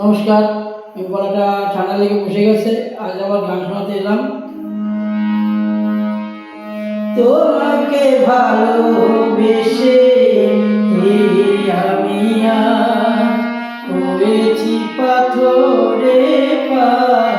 নমস্কার, আমি গলাটা ঠান্ডা লেগে বসে গেছে, আজ আবার গান শোনাতে এলাম। তোমাকে ভালোবেসে আমি হয়েছি পাথরে পাহাড়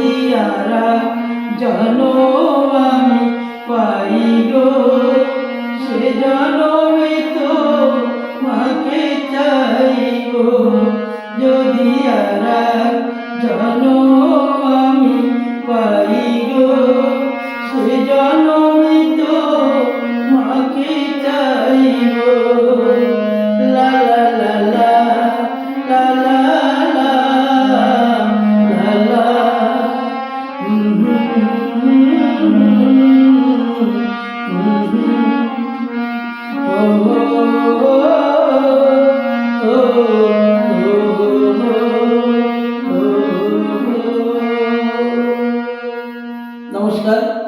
যদি আর জনম আমি পাই গো। সে জনমে তো মাকে চাইব যদি আর under